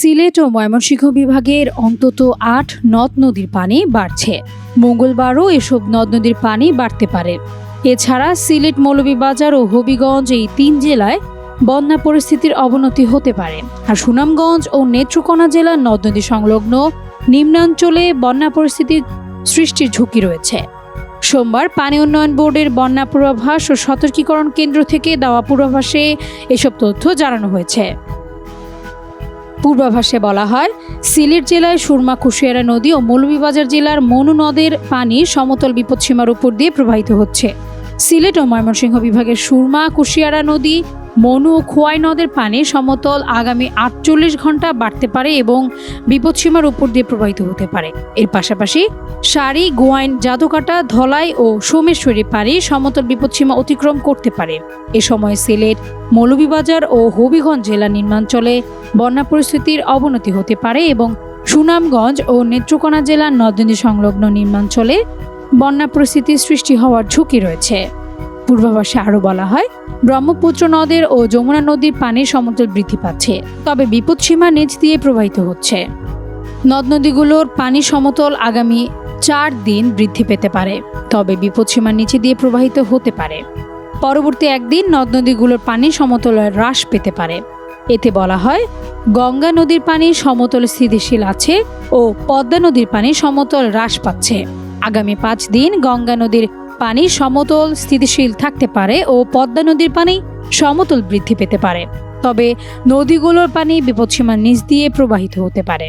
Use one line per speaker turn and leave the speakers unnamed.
সিলেট ও ময়মনসিংহ বিভাগের অন্তত আট নদ নদীর পানি বাড়ছে। মঙ্গলবারও এসব নদ নদীর পানি বাড়তে পারে। এছাড়া সিলেট মৌলভীবাজার ও হবিগঞ্জ এই তিন জেলায় বন্যা পরিস্থিতির অবনতি হতে পারে। আর সুনামগঞ্জ ও নেত্রকোনা জেলার নদ নদী সংলগ্ন নিম্নাঞ্চলে বন্যা পরিস্থিতির সৃষ্টির ঝুঁকি রয়েছে। সোমবার পানি উন্নয়ন বোর্ডের বন্যা পূর্বাভাস ও সতর্কীকরণ কেন্দ্র থেকে দেওয়া পূর্বাভাসে এসব তথ্য জানানো হয়েছে। পূর্বাভাসে বলা হয়, সিলেট জেলায় সুরমা, কুশিয়ারা নদী ও মৌলভীবাজার জেলার মনু নদের পানি সমতল বিপদসীমার উপর দিয়ে প্রবাহিত হচ্ছে। সিলেট ও ময়মনসিংহ বিভাগের সুরমা, কুশিয়ারা নদী, মনু ও খোয়াই নদের পানি সমতল আগামী আটচল্লিশ ঘণ্টা বাড়তে পারে এবং বিপদসীমার উপর দিয়ে প্রবাহিত হতে পারে। এর পাশাপাশি সারি, গোয়াইন, জাদুকাটা, ধলাই ও সোমেশ্বরী পানি সমতল বিপদসীমা অতিক্রম করতে পারে। এ সময় সিলেট, মৌলভীবাজার ও হবিগঞ্জ জেলা নিম্নাঞ্চলে বন্যা পরিস্থিতির অবনতি হতে পারে এবং সুনামগঞ্জ ও নেত্রকোনা জেলার নদী সংলগ্ন নিম্নাঞ্চলে বন্যা পরিস্থিতির সৃষ্টি হওয়ার ঝুঁকি রয়েছে। পূর্বাভাসে আরও বলা হয়, ব্রহ্মপুত্র নদের ও যমুনা নদীর পানির সমতল বৃদ্ধি পাচ্ছে, তবে বিপদসীমা নিচ দিয়ে প্রবাহিত হচ্ছে। নদ নদীগুলোর পানি সমতল আগামী চার দিন বৃদ্ধি পেতে পারে, তবে বিপদসীমার নিচে দিয়ে প্রবাহিত হতে পারে। পরবর্তী একদিন নদ নদীগুলোর পানি সমতল হ্রাস পেতে পারে। এতে বলা হয়, গঙ্গা নদীর পানি সমতল স্থিতিশীল আছে ও পদ্মা নদীর পানি সমতল হ্রাস পাচ্ছে। আগামী পাঁচ দিন গঙ্গা নদীর পানি সমতল স্থিতিশীল থাকতে পারে ও পদ্মা নদীর পানি সমতল বৃদ্ধি পেতে পারে। তবে নদীগুলোর পানি বিপদসীমার নিচ দিয়ে প্রবাহিত হতে পারে।